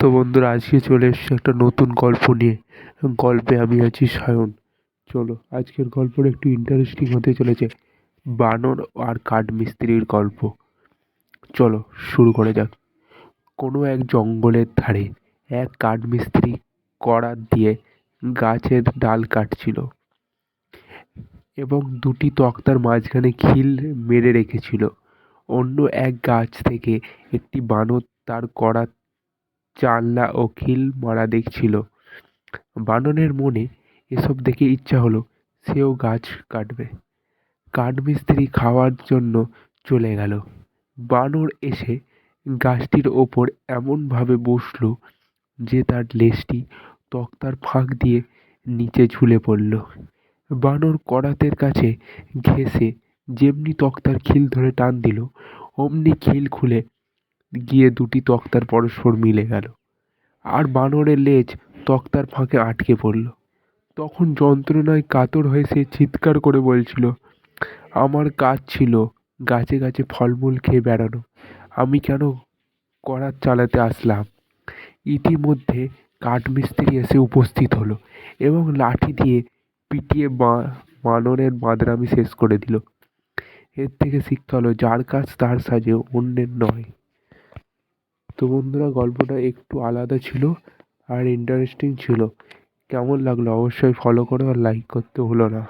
তো বন্ধুরা, আজকে চলে এসেছি একটা নতুন গল্প নিয়ে। গল্পে আমি আছি সায়ন। চলো, আজকের গল্পটা একটু ইন্টারেস্টিং হতে চলেছে। বানর আর কাঠমিস্ত্রির গল্প। চলো, শুরু করে যাক। কোনো এক জঙ্গলের ধারে এক কাঠমিস্ত্রি করাত দিয়ে গাছের ডাল কাটছিল এবং দুটি তক্তার মাঝখানে খিল মেরে রেখেছিল। অন্য এক গাছ থেকে একটি বানর তার করাত জানলা ও খিল মারা দেখছিল। বানরের মনে এসব দেখে ইচ্ছা হলো, সেও গাছ কাটবে। কাঠমিস্ত্রি খাওয়ার জন্য চলে গেল। বানর এসে গাছটির ওপর এমনভাবে বসল যে তার লেজটি তক্তার ফাঁক দিয়ে নিচে ঝুলে পড়ল। বানর করাতের কাছে ঘেঁষে যেমনি তক্তার খিল ধরে টান দিল, অমনি খিল খুলে গিয়ে দুটি তক্তার পরস্পর মিলে গেল। আর বানরের লেজ তক্তার ফাঁকে আটকে পড়ল। তখন যন্ত্রণায় কাতর হয়ে সে চিৎকার করে বলছিল, আমার কাজ ছিল গাছে গাছে ফলমূল খেয়ে বেড়ানো। আমি কেন করাত চালাতে আসলাম? ইতিমধ্যে কাঠমিস্ত্রি এসে উপস্থিত হলো এবং লাঠি দিয়ে পিটিয়ে বানরের বাঁদরামি শেষ করে দিল। এর থেকে শিক্ষা হলো, যার কাজ তার সাজে অন্যের নয়। তো বন্ধুরা, গল্পটা একটু আলাদা ছিল আর ইন্টারেস্টিং ছিল। কেমন লাগল অবশ্যই ফলো করো আর লাইক করতে ভুলো না।